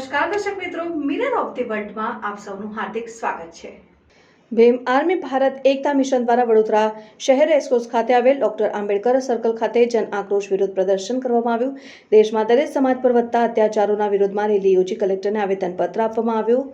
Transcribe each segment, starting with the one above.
નમસ્કાર, દર્શક મિત્રો. મિરર ઓફ ધી વર્લ્ડમાં આપ સૌનું હાર્દિક સ્વાગત છે. ભીમ આર્મી ભારત એકતા મિશન દ્વારા વડોદરા શહેર રેસકોર્સ ખાતે આવેલ ડોક્ટર આંબેડકર સર્કલ ખાતે જન આક્રોશ વિરોધ પ્રદર્શન કરવામાં આવ્યું. દેશમાં દલિત સમાજ પર વધતા અત્યાચારોના વિરોધમાં રેલી યોજી કલેક્ટરને આવેદનપત્ર આપવામાં આવ્યું.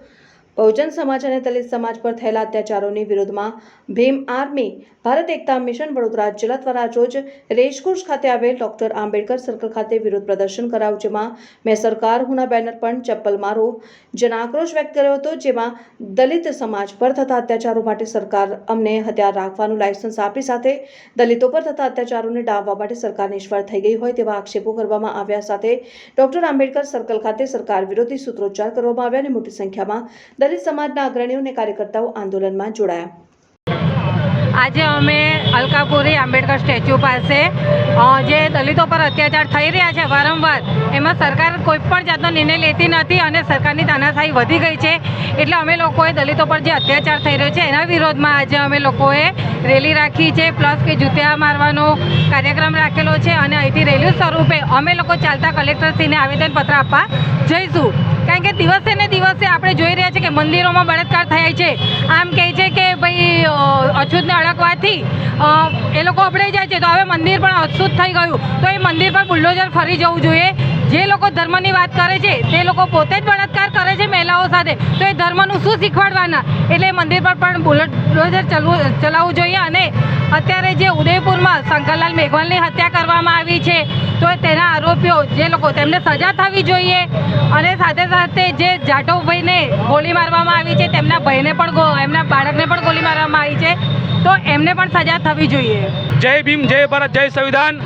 બહુજન સમાજ અને દલિત સમાજ પર થયેલા અત્યાચારોની વિરોધમાં ભીમ આર્મી, ભારત એકતા મિશન વડોદરા જિલ્લા દ્વારા રોજ રેસકોર્સ ખાતે આવેલ ડોક્ટર આંબેડકર સર્કલ ખાતે વિરોધ પ્રદર્શન કરાવ્યું જેમાં મેં સરકાર, હુના બેનર પણ ચપ્પલ મારો જન આક્રોશ વ્યક્ત કર્યો હતો, જેમાં દલિત સમાજ પર થતા અત્યાચારો માટે સરકાર અમને હથિયાર રાખવાનું લાયસન્સ આપી સાથે દલિતો પર થતા અત્યાચારોને ડામવા માટે સરકાર નિષ્ફળ થઈ ગઈ હોય તેવા આક્ષેપો કરવામાં આવ્યા સાથે ડોક્ટર આંબેડકર સર્કલ ખાતે સરકાર વિરોધી સૂત્રોચ્ચાર કરવામાં આવ્યા અને મોટી સંખ્યામાં દલિત સમાજના અગ્રણીઓ અને કાર્યકર્તાઓ આંદોલનમાં જોડાયા. આજે અમે અલકાપુરી આંબેડકર સ્ટેચ્યુ પાસે જે દલિતો પર અત્યાચાર થઈ રહ્યા છે વારંવાર, એમાં સરકાર કોઈ પણ જાતનો નિર્ણય લેતી નથી અને સરકારની તાનાશાહી વધી ગઈ છે. એટલે અમે લોકોએ દલિતો પર જે અત્યાચાર થઈ રહ્યો છે, એના વિરોધમાં આજે અમે લોકોએ રેલી રાખી છે, પ્લસ કે જૂતિયા મારવાનો કાર્યક્રમ રાખેલો છે અને અહીંથી રેલી સ્વરૂપે અમે લોકો ચાલતા કલેક્ટરશ્રીને આવેદનપત્ર આપવા જઈશું. કારણ કે દિવસે ને દિવસે આપણે જોઈ રહ્યા છીએ કે મંદિરોમાં બળાત્કાર થાય છે. આમ કહે છે કે ભાઈ અછૂતને અડકવાથી એ લોકો અબડાઈ જાય છે. તો હવે મંદિર પણ અછૂત થઈ ગયું. તો એ મંદિર પર બુલ્ડોઝર ફરી જવું જોઈએ. જે લોકો ધર્મની વાત કરે છે, તે લોકો પોતે જ બળાત્કાર કરે છે મહિલાઓ સાથે. તો એ ધર્મનું શું શીખવાડવાના? એટલે મંદિર પર પણ બુલડોઝર ચલવું, ચલાવવું જોઈએ અને અત્યારે જે ઉદયપુરમાં શંકરલાલ મેઘવાલની હત્યા કરવામાં આવી છે, તો તેના આરોપીઓ, જે લોકો, તેમને સજા થવી જોઈએ અને સાથે સાથે જે જાટોભાઈને ગોળી મારવામાં આવી છે, તેમના ભાઈને પણ એમના બાળકને પણ ગોળી મારવામાં આવી છે, તો એમને પણ સજા થવી જોઈએ. જય ભીમ, જય ભારત, જય સંવિધાન.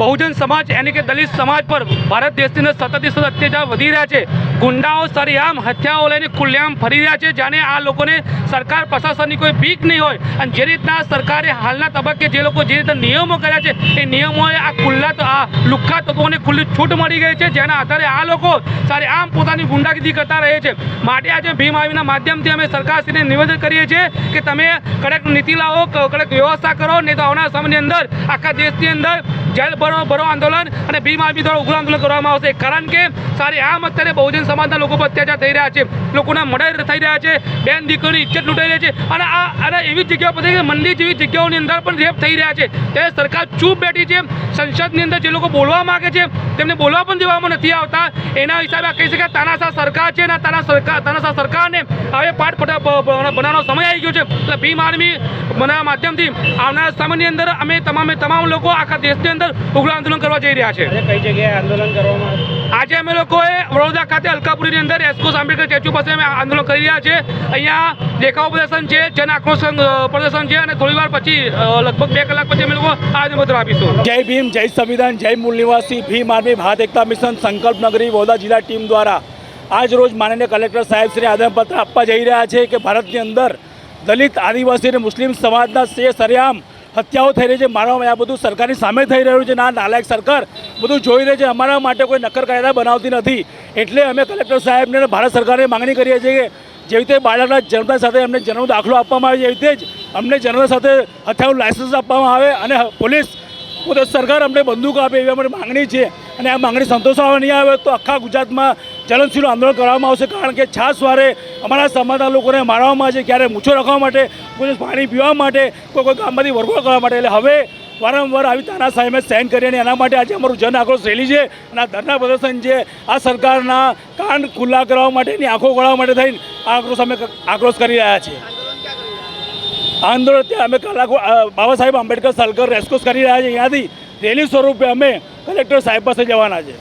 બહુજન સમાજ એને કે દલિત સમાજ પર ભારત દેશની અંદર સતત સતત અત્યાચાર વધી રહ્યા છે. ગુંડાઓ સરેઆમ હત્યાઓ લઈને ખુલ્લેઆમ ફરી રહ્યા છે, જાણે આ લોકોને સરકાર પ્રશાસનની કોઈ બીક નહીં હોય. અને જે રીતના સરકારે હાલના તબક્કે જે લોકો જે રીતે નિયમો કર્યા છે, એ નિયમોએ આ ખુલ્લા આ લુખ્ખા તત્વોને ખુલ્લી છૂટ મળી ગઈ છે, જેના આધારે આ લોકો સરેઆમ પોતાની ગુંડાગીરી કરતા રહે છે. માટે આજે ભીમ આવીના માધ્યમથી અમે સરકારશ્રીને નિવેદન કરીએ છીએ કે તમે કડક નીતિ લાવો કડક વ્યવસ્થા કરો, નહીં તો આવનાર સમયની અંદર આખા દેશની અંદર જેલ ભરો ભરો આંદોલન અને ભીમ આર્મી દ્વારા ઉગ્ર આંદોલન કરવામાં આવશે. કારણ કે સારી આમ અત્યારે બહુજન સમાજના લોકો પર અત્યાચાર થઈ રહ્યા છે. લોકોના મર્ડર થઈ રહ્યા છે. બેન દીકરીની ઇજ્જત લૂંટાઈ રહી છે. અને આ અને એવી જગ્યાઓ પર મંદિર જેવી જગ્યાઓની અંદર પણ રેપ થઈ રહ્યા છે. ત્યારે સરકાર ચૂપ બેઠી છે. સંસદની અંદર જે લોકો બોલવા માગે છે, તેમને બોલવા પણ દેવામાં નથી આવતા. એના હિસાબે આ કહી શકાય તાનાશાહ સરકાર છે અને તાના સરકાર તાનાશાહ સરકારને હવે પાઠ બનાવવાનો સમય આવી ગયો છે. એટલે ભીમ આર્મી બનાવવા માધ્યમથી આવનારા સમયની અંદર અમે તમામે તમામ લોકો આખા દેશની ઉગ્ર આંદોલન કરવા જઈ રહ્યા છે. કઈ જગ્યાએ આંદોલન કરવામાં આજે અમે લોકોએ વડોદરા ખાતે અલકાપુરીની અંદર એસ્કોસ આંબેડકર સ્ટેચ્યુ પાસે અમે આંદોલન કરી રહ્યા છે અહીંયા દેખાવ પ્રદર્શન છે જન આક્રોશ પ્રદર્શન છે અને થોડી વાર પછી લગભગ બે કલાક પછી અમે લોકો આવેદનપત્ર આપીશું. જય ભીમ જય સંવિધાન જય મૂળ નિવાસી ભીમ આર્મી ભારત એકતા મિશન સંકલ્પ નગરી વડોદરા જિલ્લા ટીમ દ્વારા આજ રોજ માનનીય કલેક્ટર સાહેબ શ્રી આદમપત્ર આપવા જઈ રહ્યા છે કે ભારતની અંદર દલિત આદિવાસી અને મુસ્લિમ સમાજના શે સરેઆમ હત્યાઓ થઈ રહી છે મારવામાં આ બધું સરકારની સામે થઈ રહ્યું છે ના નાલાયક સરકાર બધું જોઈ રહી છે, અમારા માટે કોઈ નક્કર કાયદા બનાવતી નથી. એટલે અમે કલેક્ટર સાહેબને ભારત સરકારને માંગણી કરીએ છીએ કે જેવી રીતે બાળકના જન્મ સાથે એમને જન્મ દાખલો આપવામાં આવે એવી રીતે જ અમને જન્મ સાથે હથિયારનું લાયસન્સ આપવામાં આવે અને પોલીસ પોતે સરકાર અમને બંદૂક આપે એવી અમારી માંગણી છે. અને આ માંગણી સંતોષવામાં નહીં આવે તો આખા ગુજરાતમાં જલનશીલું આંદોલન કરવામાં આવશે કારણ કે છાસવારે અમારા સમાજના લોકોને મારવામાં આવે છે ક્યારે મૂછો રાખવા માટે, કોઈ પાણી પીવા માટે, કોઈ કોઈ ગામમાંથી વરઘોડ કરવા માટે. એટલે હવે વારંવાર આવી તાના સાહેબે સહન કરી અને એના માટે આજે અમારું જન આક્રોશ રેલી છે અને આ ધરના પ્રદર્શન છે આ સરકારના કાન ખુલ્લા કરવા માટેની આંખો ગળવા માટે થઈને આક્રોશ અમે આક્રોશ કરી રહ્યા છીએ. આંદોલન ત્યાં અમે કલાકો બાબા સાહેબ આંબેડકર, સલકર રેસ્કોસ કરી રહ્યા છીએ અહીંયાથી રેલી સ્વરૂપે અમે કલેક્ટર સાહેબ પાસે જવાના છે.